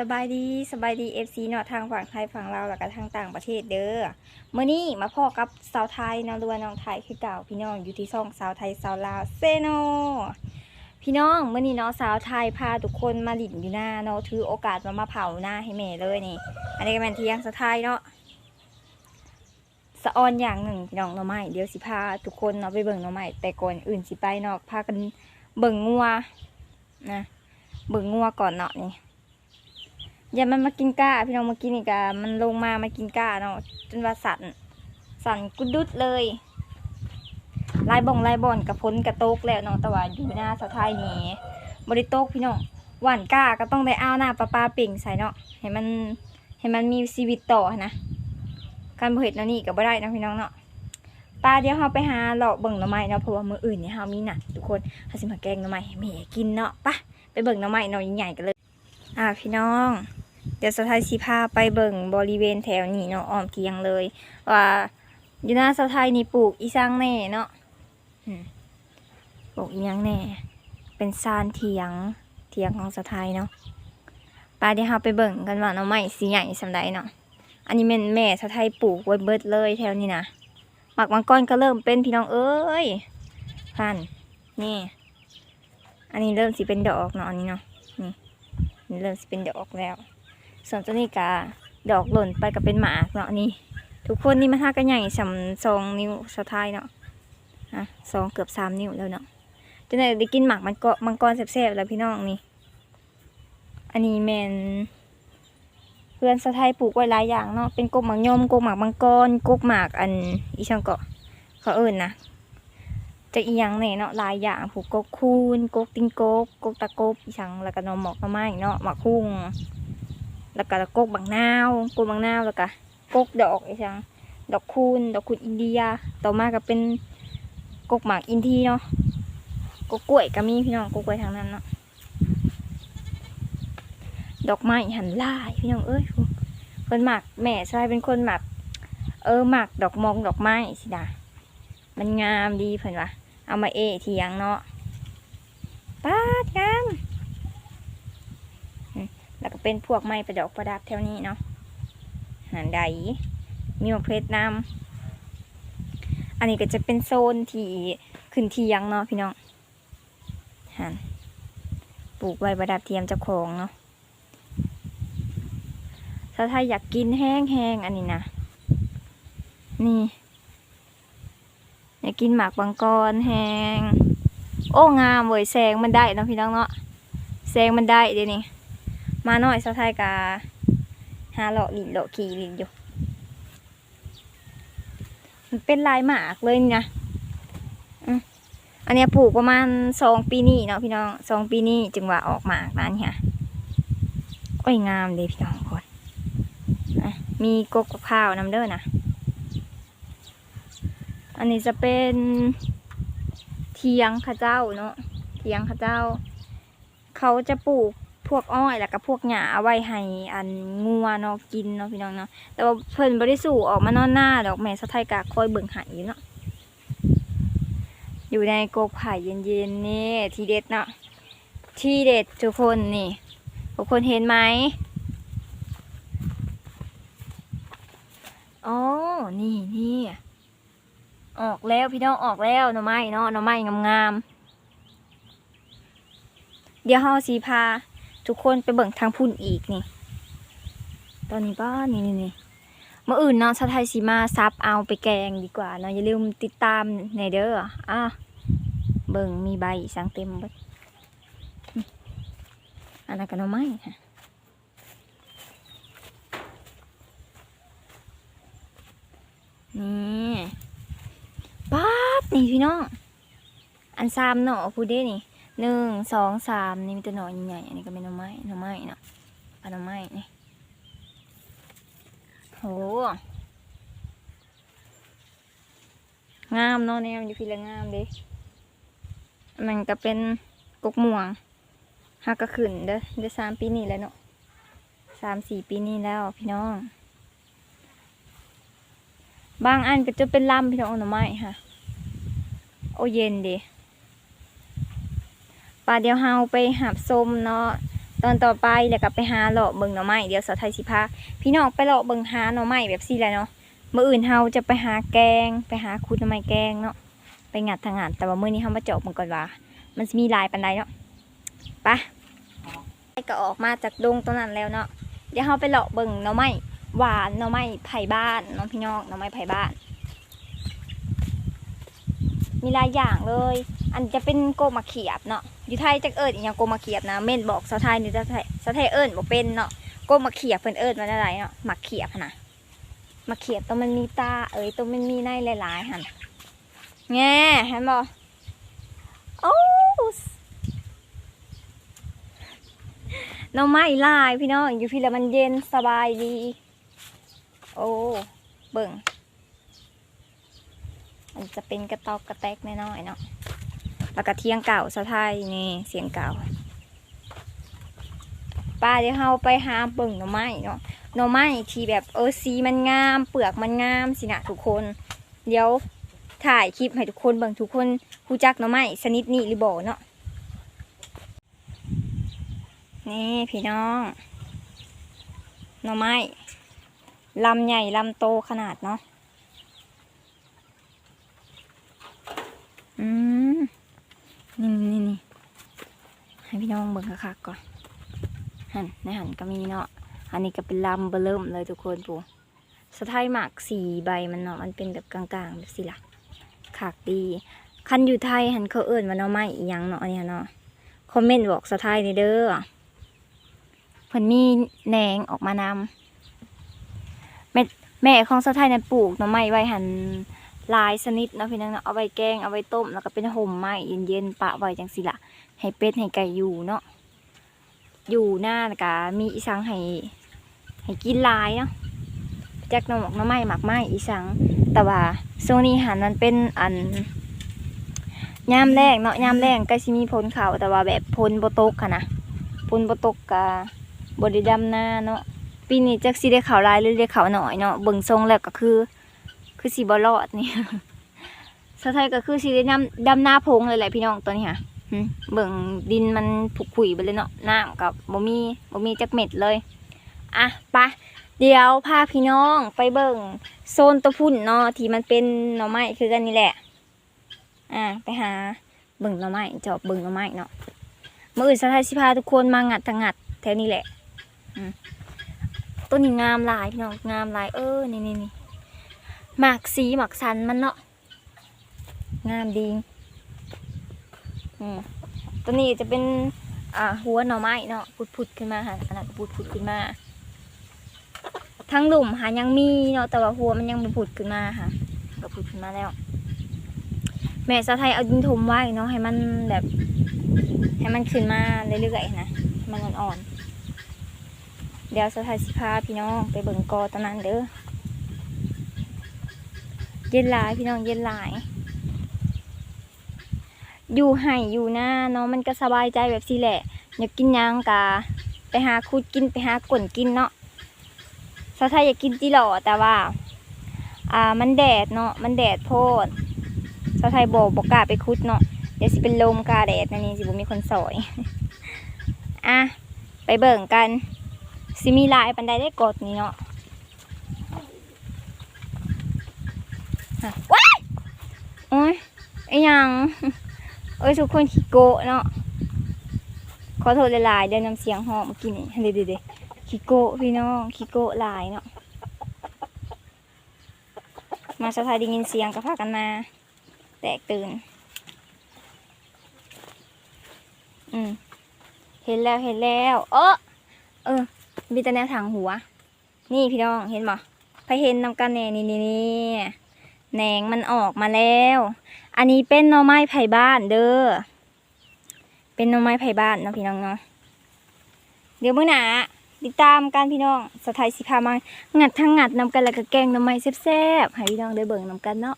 สบายดีสบายดีเอฟซีเนาะทางฝั่งไทยฝั่งลาวแล้วก็ทางต่างประเทศเด้อเมื่อนี้มาพ่อกับสาวไทยนารือว่าน้องไทยคือเก่าพี่น้องอยู่ที่ช่องสาวไทยสาวลาวเซโนพี่น้องเมื่อนี้เนาะสาวไทยพาทุกคนมาหลินอยู่หน้าเนาะถือโอกาสมามาเผาหน้าให้แม่เลยนี่ อันนี้ก็เป็นเที่ยงสาวไทยเนาะสะออนอย่างหนึ่งพี่น้องเนาะไม่เดี๋ยวสิพาทุกคนเนาะไปเบิ่งเนาะไม่แต่ก่อนอื่นสิไปเนาะพากันเบิ่งงัวนะเบิ่งงัวก่อนเนาะนี่ อย่ามันมากินก้า พี่น้องมากินอีกอะมันลงมามากินก้าเนาะจนว่าสั่นสั่นกุดดุดเลยลายบ่งลายบ่อนกับพ้นกระโตกแล้วเนาะแต่ว่าอยู่หน้าสะท้ายนี้บริโตกพี่น้องหวานก้าก็ต้องได้อ้าวหน้าปลาปลาเป่งใส่เนาะให้มันให้มันมีชีวิตต่อนะการเหตุแล้วนี่ก็บ่ได้นะพี่น้องเนาะปลาเดี๋ยวเราไปหาเลาะเบิ่งหน่อไม้เนาะเพราะว่ามื้ออื่นเนี่ยเรามีนัดทุกคนเราสิมาแกงหน่อไม้ให้แม่กินเนาะปะไปเบิ่งหน่อไม้เนาะใหญ่ๆกันเลยอ่าพี่น้อง เดี๋ยวสถายสีพาไปเบิ่งบริเวณแถวนี้เนาะอ้อมเทียงเลย ว่าอยู่หน้าสถายนี่ปลูกอีสังแน่เนาะอืมปลูกอียังแน่ เป็นซานเทียงเทียงของสถายเนาะไปเดี๋ยวเราไปเบิ่งกันว่าเนาะไม้สีใหญ่สำใดเนาะอันนี้แม่นแม่สถายปลูกไว้เบิดเลยแถวนี้นะหมักมังกรก็เริ่มเป็นพี่น้องเอ้ยพันนี่ อันนี้เริ่มสิเป็นดอกเนาะอันนี้เนาะนี่นี่เริ่มสิเป็นดอกแล้ว ส่วนตัวนี้กาดอกหล่นไปก็เป็นหมากเนาะนี่ ทุกคนนี่มันท่ากันใหญ่สำสองนิ้วสุดท้ายเนาะอะสองเกือบสามนิ้วแล้วเนาะจนได้ได้กินหมากมันก็มังกรแซ่บๆแล้วพี่น้องนี่ อันนี้แมนเพื่อนสะไทยปลูกไว้หลายอย่างเนาะเป็นกกหมากยมกกหมากมังกรกกหมากอันอีช่างเกาะเขาเอิญนะจะอีหยังเนี่ยเนาะหลายอย่างผูกกกคูนกกติงกกกกตะกบอีช่างแล้วก็นมหมอกหน่อไม้เนาะหมากคุ้ง แล้วก็กกบางนาวกกบางนาวแล้วก็กกดอกไอ้ช่างดอกคูณดอกคูณอินเดีย ต่อมาก็เป็นกกหมากอินทีเนาะกกกล้วยก็มีพี่น้องกกกล้วยทางนั้นเนาะดอกไม้หันลายพี่น้องเอ้ยคนหมักแม่ชายเป็นคนหมัก เออหมักดอกมงดอกไม้สิดามันงามดีเพิ่นวะเอามาเอะเทียงเนาะป้าดงาม เป็นพวกไม้ประดอกประดับแถวนี้เนาะหันใดมีมะเพร้าวน้ำอันนี้ก็จะเป็นโซนที่ขึ้นเทียงเนาะพี่น้องหันปลูกไว้ประดับเทียมเจ้าของเนาะถ้าถ้าอยากกินแห้งๆอันนี้นะนี่อยากกินหมากบางกรแห้งโอ้งามเว้ยแสงมันได้เนาะพี่น้องเนาะแสงมันได้เดี๋ยวนี้ มาหน่อยสาวไทยกาหาเลาะลินเลาะขี่ลินอยู่ มันเป็นลายหมากเลยนะอันนี้ปลูกประมาณสองปีนี่เนาะพี่น้องสองปีนี่จึงว่าออกหมากมานี่ยโอ้ยงามเลยพี่น้องคนมีกกมะพร้าวน้ำเด้อนะอันนี้จะเป็นเทียงข้าเจ้าเนาะเทียงข้าเจ้า เขาจะปลูก พวกอ้อยแล้วก็พวกหญ้าเอาไว้ให้อันงัวเนาะกินเนาะพี่น้องเนาะแต่ว่าเพิ่นบ่ได้สู่ออกมานอนหน้าดอกแม่สะไทยกะคอยเบิ่งหายอยู่เนาะอยู่ในโกกไผ่เย็นๆนี่ทีเด็ดเนาะทีเด็ดทุกคนนี่ทุกคนเห็นไหมอ๋อนี่นี่ออกแล้วพี่น้องออกแล้วหน่อไม้เนาะหน่อไม้งามๆเดี๋ยวเฮาสีพา ทุกคนไปเบิ่งทางพุ่นอีกนี่ ตอนนี้บ้านนี่นี่นี่เมื่ออื่นเนาะชาไทยสีมาซับเอาไปแกงดีกว่าเนาะอย่าลืมติดตามในเด้ออะเบิ่งมีใบสังเต็มเบิดอันนั้นก็น่อไม้ค่ะนี่ป๊าดนี่พี่น้อง อันซามเนาะพูดได้นี่ หนึ่งสองสามนี่มีแต่หน่อใหญ่ๆอันนี้ก็เป็นหน่อไม้หน่อไม้เนาะปลาหน่อไม้นี่โหงามเนาะแนวอยู่พี่ละงามเด้มันก็เป็นกกม่วงฮักก็ขึ้นเด้อเด้อสามปีนี้แล้วเนาะสามสี่ปีนี้แล้วพี่น้อง บางอันก็จะเป็นลำพี่น้องหน่อไม้ค่ะ โอเย็นเด้ ป่าเดี๋ยวเฮาไปหับส้มเนาะตอนต่อไปแล้วก็ไปหาเลาะเบิ่งหน่อไม้เดี๋ยวสาวไทยสิพาพี่น้องไปเลาะเบิ่งหาหน่อไม้แบบซี่แหละเนาะมื้ออื่นเฮาจะไปหาแกง ไปหาขุดหน่อไม้แกงเนาะไปงัดทางงานแต่ว่ามื้อนี้เฮามาเจาะเบิ่งก่อนว่า มันสิมีลายปานใดเนาะไปก็ออกมาจากดงตรงนั้นแล้วเนาะเดี๋ยวเฮาไปเลาะเบิ่งหน่อไม้หวานหน่อไม้ไผ่บ้านน้องพี่น้องหน่อไม้ไผ่บ้าน มีหลายอย่างเลย อันจะเป็นโกมะเขียบเนาะ อยู่ไทยจะเอิญอย่างโกมะเขียบนะเม่นบอกสาวไทยนี่จะไทยสาวไทยเอิญบอกเป็นเนาะโกมะเขียบเพิ่นเอิญมาอะไรเนาะมะเขียบนะมะเขียบตัวมันมีตาเอ้ยตัวมันมีในหลายๆหันแง่เห็นบ่โอ้น้องไม้ลายพี่น้องอยู่พี่แล้วมันเย็นสบายดี โอ้เบิ่งมันจะเป็นกระตอกกระแตกน้อยๆเนาะ แล้วก็เทียงเก่าสะไทยนี่เสียงเก่าป้าเดี๋ยวเฮาไปหาเบิ่งหน่อไม้เนาะหน่อไม้ที่แบบเออสีมันงาม เปลือกมันงามสินะทุกคน เดี๋ยวถ่ายคลิปให้ทุกคนเบิ่งทุกคนรู้จักหน่อไม้ชนิดนี้หรือบ่เนาะนี่พี่น้องหน่อไม้ลำใหญ่ลำโตขนาดเนาะ อืม นี่นี่นี่ให้พี่น้องเบิ่งคักๆก่อนหันในหันก็มีเนาะอันนี้ก็เป็นลำเบอเริ่มเลยทุกคนปูสะไทยหมากสี่ใบมันเนาะมันเป็นแบบกลางๆแบบสิละขากดี คันอยู่ไทยหันเขาเอิ่นว่าเนาะไม่อีหยังเนาะเนี่ยเนาะคอมเมนต์บอกสะไทยในเด้อเพิ่นมีแหนงออกมานำแม่แม่ของสะไทยนั้นปลูกหน่อไม้ไว้หัน หลายชนิดเนาะพี่น้องเนาะเอาไว้แกงเอาไว้ต้มแล้วก็เป็นห่มไม้เย็นๆปะไว้จังสิละให้เป็ดให้ไก่อยู่เนาะอยู่หน้าแล้วก็มีอีสังให้ให้กินลายเนาะแจ็คน้ำหมอกน้ำไม้หมักไม้อีสัง แต่ว่าช่วงนี้หันมันเป็นอันยามแรกเนาะยามแรกก็สิมีพลเขาแต่ว่าแบบพลบตกค่ะนะพลบตกกะบไดิดำหน้าเนาะปีนี้จักสิได้เขาลายหรือได้เขาหน่อยเนาะเบิ่งทรงแล้วก็คือ คือสีบอลอดนี่สะไทยก็คือสีได้ดำดำหน้าพงเลยแหละพี่น้องตัวนี้ค่ะเบิ่งดินมันผุขุยไปเลยเนาะน้ำกับบ่มีบ่มีจักเม็ดเลยอะปะเดี๋ยวพาพี่น้องไปเบิ่งโซนตัวพุ่นเนาะที่มันเป็นหน่อไม้คือกันนี่แหละ อะไปหาเบิ่งหน่อไม้จอบเบิ่งหน่อไม้เนาะเมื่ออื่นสะไทยสิพาทุกคนมางัดทางงัดแถวนี้แหละต้นนี้งามหลายพี่น้องงามหลายเออนี่นี่นี่ หมากสีหมากสันมันเนาะงามดีอืมตัวนี้จะเป็นอ่าหัวหน่อไม้เนาะพุดๆขึ้นมาค่ะอันนั้นก็พุดๆขึ้นมา ทั้งหลุมหายังมีเนาะแต่ว่าหัวมันยังบ่พุดขึ้นมาค่ะก็พุดขึ้นมาแล้ว แม่สาวไทยเอาดินถมไว้เนาะให้มันแบบ ให้มันขึ้นมาเรื่อยๆนะให้มันอ่อนๆเดี๋ยวสาวไทยสิพาพี่น้องไปเบิ่งกอตอนนั้นเด้อ เย็นหลายพี่น้องเย็นหลาย อยู่ให้อยู่หน้าเนาะมันก็สบายใจแบบสิแหละอยากกินยังกะไปหาคูดกินไปหากล่นกินเนาะสาไทยอยากกินจีหล่อแต่ว่า อ่ามันแดดเนาะมันแดดโพดสาไทยบอกบอกกล้าไปคุดเนาะเดี๋ยวสิเป็นลมกาแดดนั่นนี่สิบุมีคนสอยอะไปเบิ่งกันสิมีลายปันไดได้กดนี่เนาะ ฮะ ว้ายโอ้ยไอ้ยังเอ้ยทุกคนขี้โกะเนาะขอโทษหลายๆเดี๋ยวน้ำเสียงหอมเมื่อกี้นี่เดี๋ยวเดี๋ยวขี้โกะพี่น้องขี้โกะหลายเนาะมาสะพายได้ยินเสียงก็พากันมา แตกตื่น อืมเห็นแล้วเห็นแล้วเออเออมีแต่แนวทางหัว นี่พี่น้องเห็นบ่ไปเห็นนำกันแน่นี่นี่นี่ แหนงมันออกมาแล้ว อันนี้เป็นหน่อไม้ไผ่บ้านเด้อ เป็นหน่อไม้ไผ่บ้านเนาะพี่น้องเนาะ เดี๋ยวมื้อหนาติดตามกันพี่น้องสไทยสิพามางัดทั้งงัดนำกันแล้วก็แกงหน่อไม้แซ่บๆให้พี่น้องได้เบิ่งนำกันเนาะ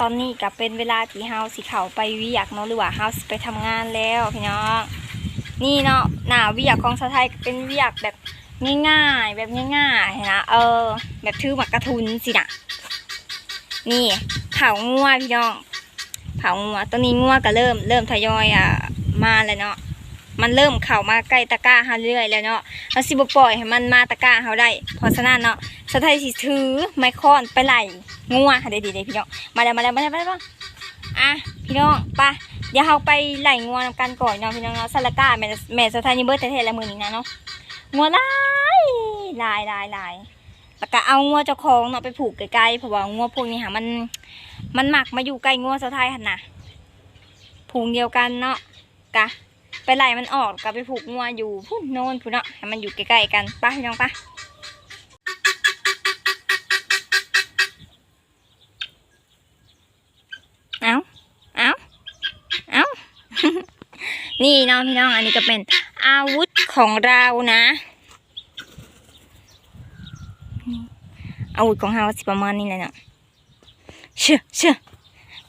ตอนนี้ก็เป็นเวลาที่เฮาสิเข้าไปวิยากเนาะหรือว่าเฮาสิไปทำงานแล้วพี่น้อง นี่เนาะหน้าวิยากของสไทยเป็นวิยากแบบง่ายๆ แบบง่ายๆนะเออ แบบถือหมักกระทุนสินะ นี่เผางัวพี่น้อง เผางัวตอนนี้งัวก็เริ่ม เริ่มทยอยอะมาแล้วเนาะมันเริ่มเข้ามาใกล้ตะกร้าเฮาเรื่อยแล้วเนาะเราสิบปล่อยให้มันมาตะกร้าเฮาได้เพราะฉะนั้นเนาะสะไทยสิถือไมคอนไปไล่งัวเดี๋ยวๆๆพี่น้องมาแล้วมาแล้วมาแล้วมาแล้วอะพี่น้องไปเดี๋ยวเฮาไปไล่งัวนำกันก่อนเนาะพี่น้องเนาะสละกาแม่แม่สะไทยนี่เบิดแท้ๆล้วมื้อนี้นะเนาะงัวลายลายลายลาย แล้วก็เอางัวเจ้าของเนาะไปผูกไกลๆเพราะว่างัวพวกนี้หามันมันหมักมาอยู่ใกล้งัวสะไทยหันน่ะผูงเดียวกันเนาะกะไปไล่มันออกกลับไปผูกงัวอยู่พุ่นโน่นพุ่นเนาะให้มันอยู่ใกล้ๆกันป้าพี่น้องป้าเอาเอาเอานี่น้องพี่น้องอันนี้ก็เป็นอาวุธของเรานะนี่ อาวุธของเราสิประมาณนี้แหละเนาะเชื่อเชื่อ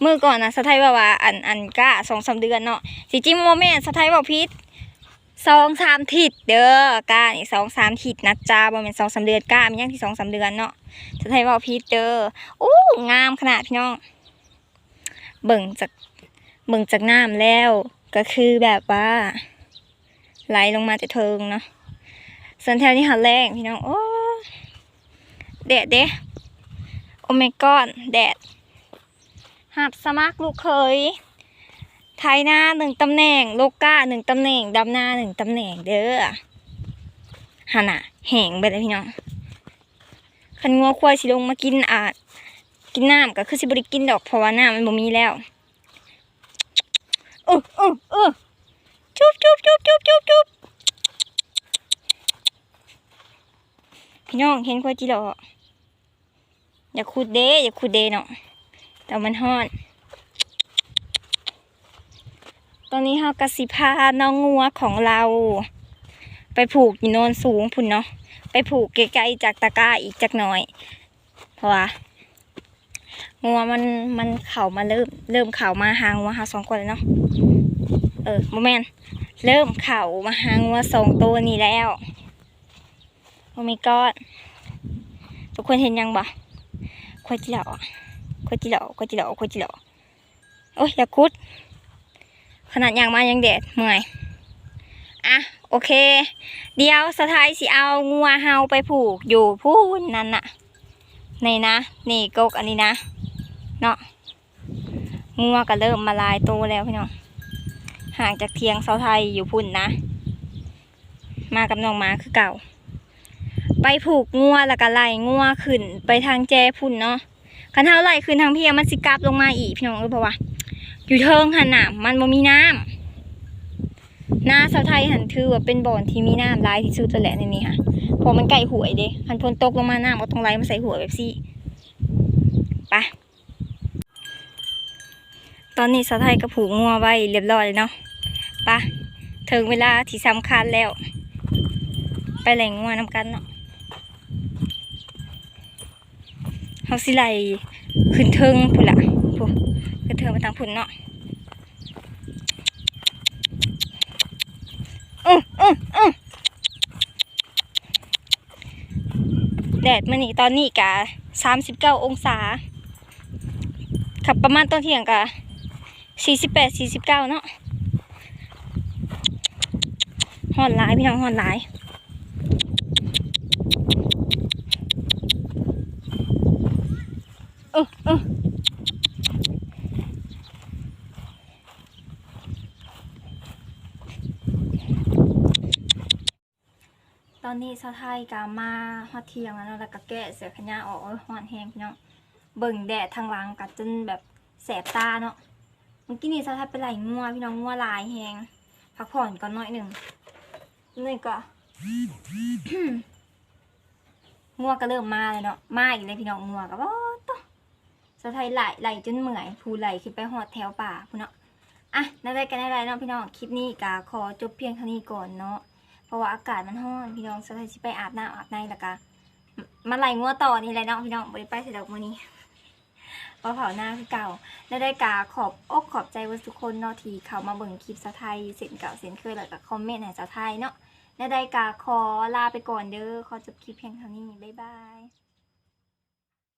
เมื่อก่อนนะสะไทยว่าว่าอันอันก้าสองสามเดือนเนาะสิจิมโมเมนสะไทยบอกพิษสองสามทิศเด้อก้านี่สองสามทิศนะจ้าบ่แม่นสองสามเดือนก้ามีอย่างที่สองสามเดือนเนาะสะไทยบอกพิษเด้อโอ้งามขนาดพี่น้อง เบิ่งจากเบิ่งจากน้ำแล้ว ก็คือแบบว่าไหลลงมาจากเทิงเนาะส่วนแถวนี้หันแรงพี่น้องโอ้ แดดเด้โอเมก้อนแดดหับสมัครลูกเคยไทยหน้าหนึ่งตำแหน่งโลก้าหนึ่งตำแหน่งดำหน้าหนึ่งตำแหน่งเด้อหันอะแหงไปเลยพี่น้องคันงัวควายสิลงมากินอาจกินน้ำก็คือสิบริกินดอกเพราะว่าน้ำมันบ่มีแล้วเออเออเออจุบจุบจุบจุบจุบจุบพี่น้องเห็นควายจีดอก อย่าคูดเด้อย่าคูดเด้เนาะแต่มันฮ้อน ตอนนี้เฮากระสิพาน้องงัวของเรา ไปผูกอยู่โนนสูงพุ่นเนาะไปผูกไกลๆจากตะกร้าอีกจักหน่อย เพราะว่างัวมันมันเข่ามาเริ่ม เริ่มเข่ามาหางัวหาสองคนแล้วเนาะเออโมเมนเริ่มเข่ามาหางัวสองตัวนี้แล้วโอ้ my god ทุกคนเห็นยังบ่ ควายจิเหล่อควายจิเหล่าควายจิเหล่าควายจิเหล่าโอ้ยอย่าคุด ขนาดยางมายังแดดเมื่อยอะโอเค เดี๋ยวสไทายสิเอางัวเฮาไปผูกอยู่พูนนั่นน่ะนี่นะ นี่กกอันนี้นะเนาะงัวก็เริ่มมาลายโตแล้วพี่น้องห่างจากเทียงเสาไทยอยู่พุ่นนะ มากับน้องหมาคือเก่า ไปผูกงัวแล้วก็ไล่งัวขึ้นไปทางแจพุ่นเนาะคันเท้าไล่ขึ้นทางเพียมันสิกลับลงมาอีกพี่น้องเออเพราะว่าอยู่เทิงหันน่ะมันบ่มีน้ำนาสาไทยหันถือว่าเป็นบ่อนที่มีน้ำลายที่สุดตัวแหละในนี้ค่ะเพอมันใกล้หวยเด้หันพ้นตกลงมาน้ำก็ต้องไหลมาใส่หัวแบบซี่ไปตอนนี้สาไทยก็ผูกงัวไว้เรียบร้อยเลยเนาะไปถึงเวลาที่สำคัญแล้ว ไปแหล่งงัวน้ำกันเนาะ เฮาสิไล่ขึ้นเทิงพุ่นละพุ่นกระเทิงไปทางพุ่นเนาะอืออืออือแดดมันนี่ตอนนี้กะสามสิบเก้าองศาขับประมาณตอนเที่ยงกะสี่สิบแปดสี่สิบเก้าเนาะหอนหลายพี่น้องหอนหลาย เออเออ ต อนนี้สาวไทยกามาฮอดเที่ยงแล้วเนาะแล้วก็แกะเสือขยะออกเออฮ้อนแห้งพี่น้องเบิ่งแดดทางหลังกัดจนแบบแสบตาเนาะเมื่อกี้นี่สาวไทยไปไหลงัวพี่น้องงัวลายแห้งพักผ่อนก่อนหน่อยหนึ่งนี่ก็งัวก็เริ่มมาเลยเนาะมาอีกเลยพี่น้องงัวก็บ่ต่อสาไทยไหลไหลจนเหมื่อยผู้ไหลขึ้นไปหอดแถวป่าพี่เนาะอะนั่นได้กันได้ไรเนาะพี่น้องคลิปนี้ก็ขอจบเพียงเท่านี้ก่อนเนาะ เพราะว่าอากาศมันร้อนพี่น้องสะไทยสิไปอาบน้ำอาบในแล้วก็มาไหลงัวต่อนี่แหละเนาะพี่น้องบริไปเสร็จดอกมื้อนี้มาเผาหน้าคือเก่าและได้กาขอบอกขอบใจว่าทุกคนเนาะที่เขามาเบิ่งคลิปสะไทยเส้นเก่าเส้นเคยแล้วก็คอมเมนต์ให้สะไทยเนาะและได้กาขอลาไปก่อนเด้อขอจบคลิปเพียงเท่านี้บ๊ายบาย